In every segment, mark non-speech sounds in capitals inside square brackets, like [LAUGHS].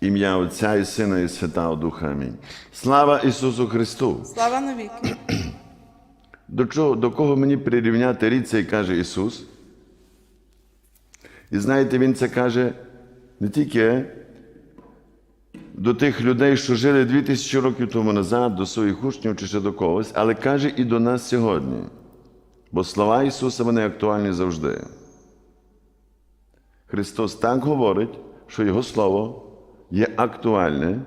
Ім'я Отця і Сина і Святого Духа. Амінь. Слава Ісусу Христу! Слава навіки. [CLEARS THROAT] До, чого, до кого мені прирівняти рід цей каже Ісус? І знаєте, Він це каже не тільки до тих людей, що жили 2000 років тому назад, до своїх учнів чи ще до когось, але каже і до нас сьогодні. Бо слова Ісуса вони актуальні завжди. Христос так говорить, що Його Слово є актуальне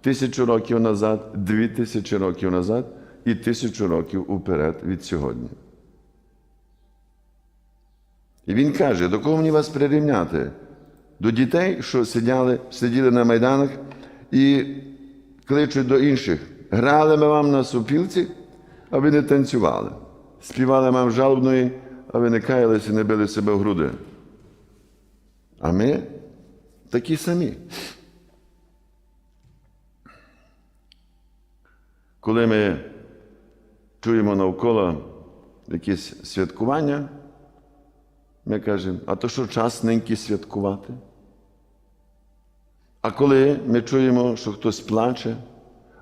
тисячу років назад, дві тисячі років назад і тисячу років уперед від сьогодні. І він каже, до кого мені вас прирівняти? До дітей, що сиділи, сиділи на майданах і кличуть до інших. Грали ми вам на супілці, а ви не танцювали. Співали вам жалобної, а ви не каялися і не били себе в груди. А ми такі самі. Коли ми чуємо навколо якісь святкування, ми кажемо, а то що час неньки святкувати? А коли ми чуємо, що хтось плаче,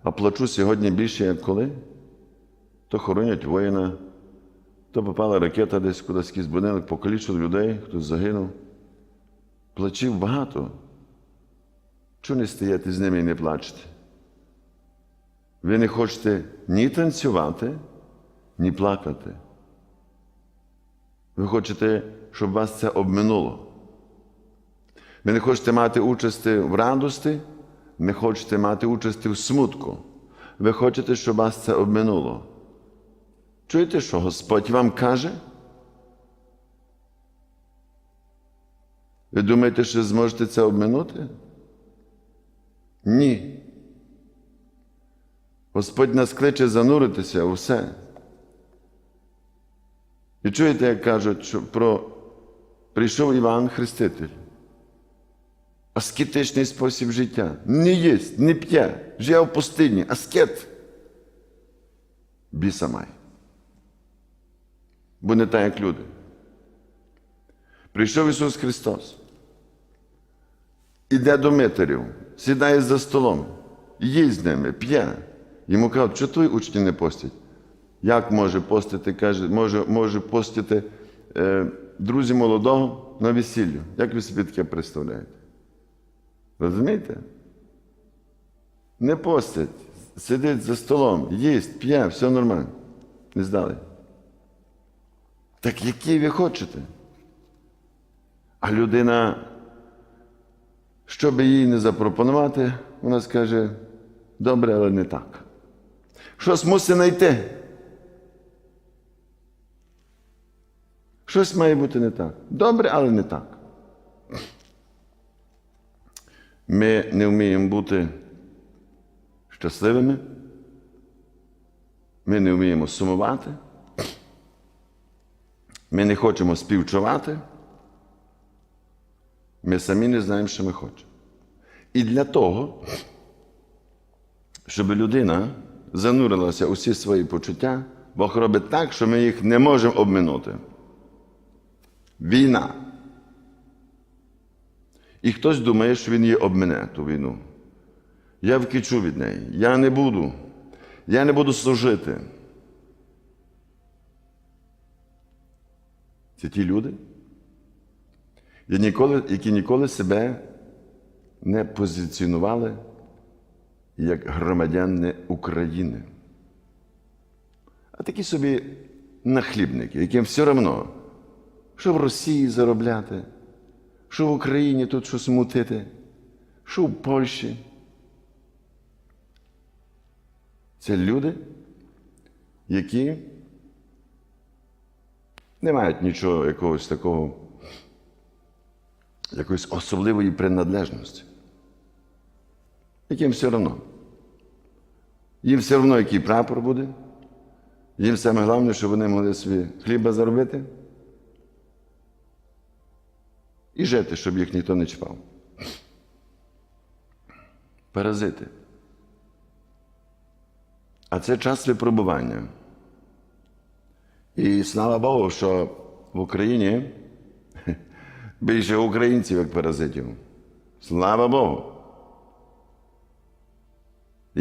а плачу сьогодні більше, як коли, то хоронять воїна, то попала ракета десь кудись якийсь будинок, покалічили людей, хтось загинув. Плачів багато. Чого не стояти з ними і не плачете? Ви не хочете ні танцювати, ні плакати. Ви хочете, щоб вас це обминуло. Ви не хочете мати участі в радості, не хочете мати участі в смутку. Ви хочете, щоб вас це обминуло. Чуєте, що Господь вам каже? Ви думаєте, що зможете це обминути? Ні. Господь нас кличе зануритися у все. І чуєте, як кажуть, що про прийшов Іван Хреститель. Аскетичний спосіб життя. Не їсть, не п'є, живе в пустині, аскет. Біса має. Бо не так, як люди. Прийшов Ісус Христос. Іде до митарів, сідає за столом, їсть з ними, п'є. Йому кажуть, що твої учні не постять? Як може постити, каже, може, може постити е, друзі молодого на весіллю? Як ви собі таке представляєте? Розумієте? Не постять, сидить за столом, їсть, п'є, все нормально. Не здали. Так який ви хочете? А людина, що би їй не запропонувати, вона скаже, добре, але не так. Щось мусить знайти. Щось має бути не так. Добре, але не так. Ми не вміємо бути щасливими. Ми не вміємо сумувати. Ми не хочемо співчувати. Ми самі не знаємо, що ми хочемо. І для того, щоб людина занурилася у всі свої почуття, Бог робить так, що ми їх не можемо обминути. Війна. І хтось думає, що він її обмине ту війну. Я вкічу від неї. Я не буду. Я не буду служити. Це ті люди, які ніколи себе не позиціонували як громадяни України. А такі собі нахлібники, яким все одно, що в Росії заробляти, що в Україні тут щось мутити, що в Польщі. Це люди, які не мають нічого якогось такого, якоїсь особливої приналежності. Яким все одно. Їм все одно, який прапор буде. Їм саме головне, щоб вони могли собі хліба заробити і жити, щоб їх ніхто не чіпав. Паразити. А це час випробування. І слава Богу, що в Україні [LAUGHS] більше українців, як паразитів. Слава Богу.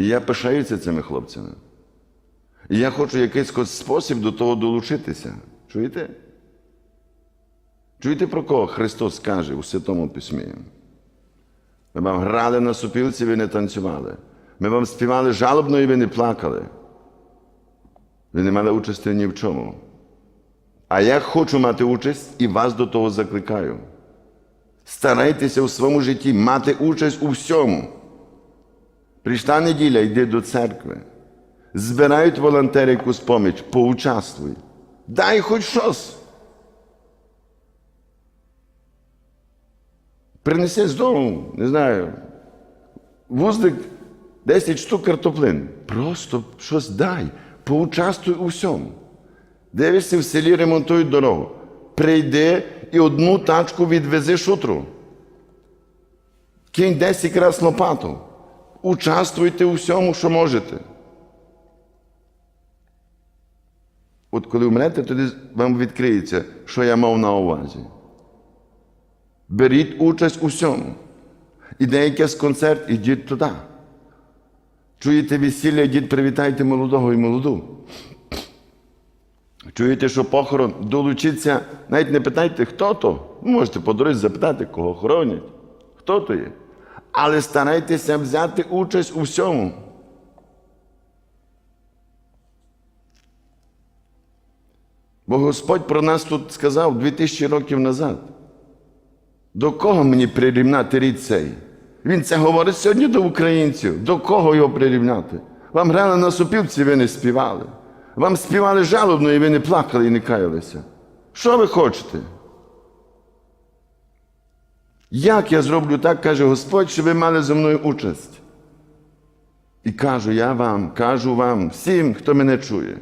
І я пишаюся цими хлопцями. І я хочу якийсь спосіб до того долучитися. Чуєте? Чуєте, про кого Христос каже у Святому Письмі? Ми вам грали на супілці, ви не танцювали. Ми вам співали жалобно і ви не плакали. Ви не мали участі ні в чому. А я хочу мати участь і вас до того закликаю. Старайтеся у своєму житті мати участь у всьому. Прийшла неділя, йди до церкви. Збирають волонтери якусь поміч, поучаствуй. Дай хоч щось. Принеси з дому, не знаю, вузлик 10 штук картоплин. Просто щось дай, поучаствуй у всьому. Дивишся, в селі ремонтують дорогу. Прийди і одну тачку відвези шутру. Кинь 10 раз лопату. Участвуйте у всьому, що можете. От коли вмрете, тоді вам відкриється, що я мав на увазі. Беріть участь у всьому. Іде якийсь концерт, ідіть туди. Чуєте весілля, ідіть, привітайте молодого і молоду. Чуєте, що похорон долучиться, навіть не питайте, хто то. Ви можете по дорозі запитати, кого хоронять, хто то є. Але старайтеся взяти участь у всьому. Бо Господь про нас тут сказав 2000 років назад. До кого мені прирівняти рід цей? Він це говорить сьогодні до українців. До кого його прирівняти? Вам грали на супілці, ви не співали. Вам співали жалобно, і ви не плакали і не каялися. Що ви хочете? Як я зроблю так, каже Господь, щоб ви мали зі мною участь? І кажу я вам, кажу вам, всім, хто мене чує,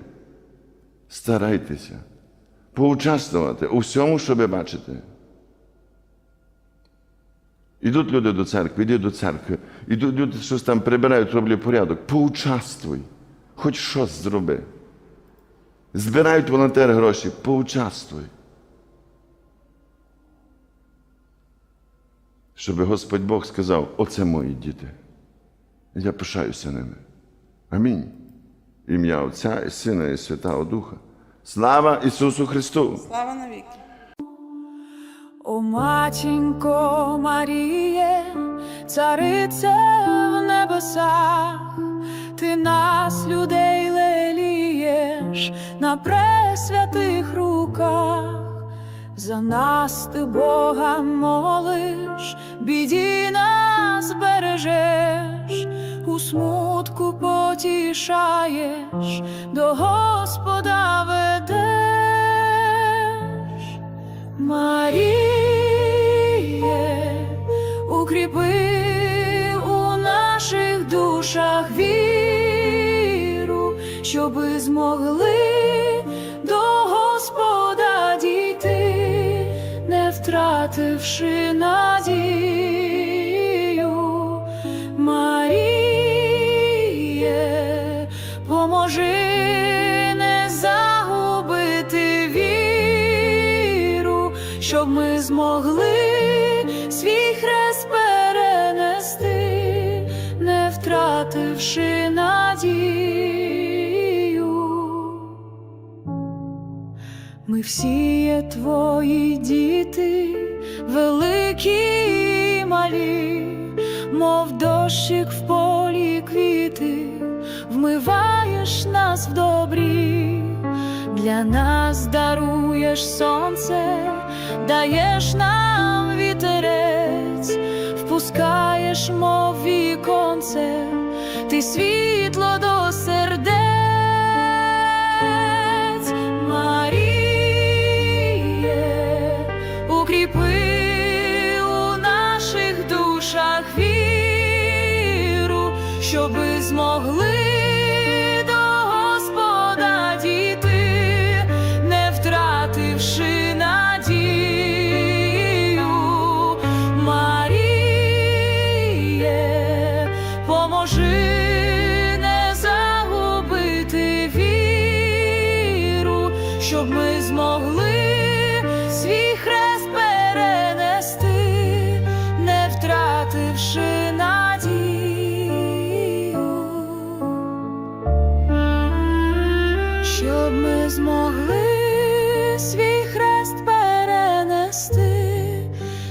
старайтеся поучаствувати у всьому, що ви бачите. Ідуть люди до церкви, йди до церкви, ідуть люди щось там прибирають, роблять порядок. Поучаствуй, хоч щось зроби. Збирають волонтери гроші, поучаствуй. Щоб Господь Бог сказав, оце мої діти. Я пишаюся ними. Амінь. Ім'я Отця і Сина, і Святого Духа. Слава Ісусу Христу! Слава навіки. О матінко Маріє, царице в небесах, ти нас, людей, лелієш на пресвятих руках, за нас ти Бога молиш, біді нас бережеш, у смутку потішаєш, до Господа ведеш. Маріє, укріпи у наших душах віру, щоби змогли втративши надію. Маріє, поможи не загубити віру, щоб ми змогли свій хрест перенести, не втративши надію. Ми всі є твої діти, великі і малі, мов дощик в полі квіти, вмиваєш нас в добрі, для нас даруєш сонце, даєш нам вітерець, впускаєш, мов віконце, ти світло ми змогли свій хрест перенести,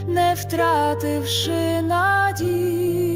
не втративши надії.